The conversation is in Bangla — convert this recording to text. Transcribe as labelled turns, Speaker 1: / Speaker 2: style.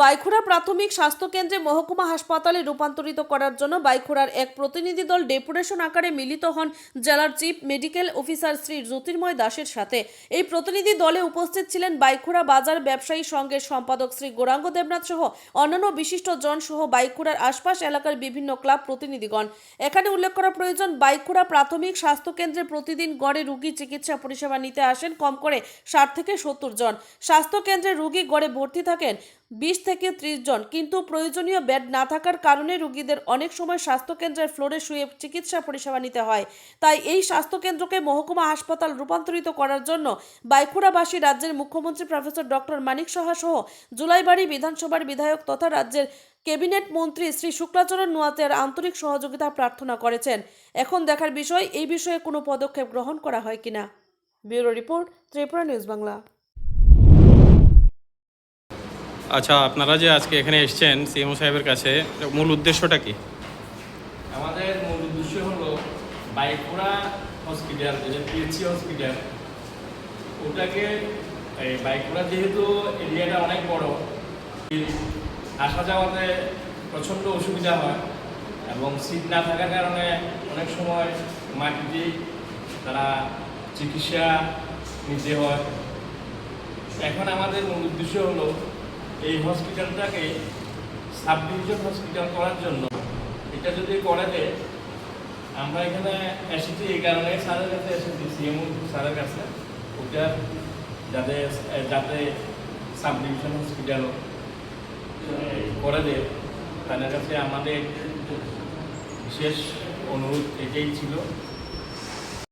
Speaker 1: বাইখুড়া প্রাথমিক স্বাস্থ্যকেন্দ্রে মহকুমা হাসপাতালে রূপান্তরিত করার জন্য বাইখুড়ার এক প্রতিনিধি দল ডেপুটেশন আকারে মিলিত হন জেলার chief medical officer Shri Jyotirmoy দাসের সাথে। এই প্রতিনিধি দলে উপস্থিত ছিলেন বাইখুড়া বাজার ব্যবসায়ী সংঘের সম্পাদক শ্রী গৌরাঙ্গ দেবনাথ সহ অন্যান্য বিশিষ্ট জন সহ বাইখুড়ার আশপাশ এলাকার বিভিন্ন ক্লাব প্রতিনিধিগণ। এখানে উল্লেখ করা প্রয়োজন, বাইখুড়া প্রাথমিক স্বাস্থ্যকেন্দ্রে প্রতিদিন গড়ে রুগী চিকিৎসা পরিষেবা নিতে আসেন কম করে ষাট থেকে সত্তর জন। স্বাস্থ্যকেন্দ্রে রুগী গড়ে ভর্তি থাকেন বিশ থেকে ত্রিশ জন। কিন্তু প্রয়োজনীয় বেড না থাকার কারণে রোগীদের অনেক সময় স্বাস্থ্যকেন্দ্রের ফ্লোরে শুয়ে চিকিৎসা পরিষেবা নিতে হয়। তাই এই স্বাস্থ্যকেন্দ্রকে মহকুমা হাসপাতাল রূপান্তরিত করার জন্য বাইখুড়াবাসী রাজ্যের মুখ্যমন্ত্রী প্রফেসর ডক্টর মানিক সাহা সহ জুলাইবাড়ি বিধানসভার বিধায়ক তথা রাজ্যের ক্যাবিনেট মন্ত্রী শ্রী শুক্লাচরণ নোয়াতের আন্তরিক সহযোগিতা প্রার্থনা করেছেন। এখন দেখার বিষয়, এই বিষয়ে কোনো পদক্ষেপ গ্রহণ করা হয় কিনা? Bureau report, Tripura news Bangla.
Speaker 2: আচ্ছা আপনারা যে আজকে এখানে এসেছেন সিএমও সাহেবের কাছে, মূল উদ্দেশ্যটা কি?
Speaker 3: আমাদের মূল উদ্দেশ্য হলো বাইকুড়া হসপিটাল, যেটা পিএইচসি হসপিটাল, ওটাকে, এই বাইকুড়া যেহেতু এরিয়াটা অনেক বড়, আসা যাওয়াতে প্রচণ্ড অসুবিধা হয় এবং সিট না থাকার কারণে অনেক সময় মাটিতেই তারা চিকিৎসা নিতে হয়। এখন আমাদের মূল উদ্দেশ্য হলো এই হসপিটালটাকে সাব ডিভিশন হসপিটাল করার জন্য এটা যদি করে দেয় আমরা এখানে এসেছি এই কারণে স্যারের কাছে এসেছি সিএমও স্যারের কাছে। ওটা যাতে যাতে সাব ডিভিশন হসপিটাল করে দেয়, তাদের কাছে আমাদের বিশেষ অনুরোধ এটাই ছিল।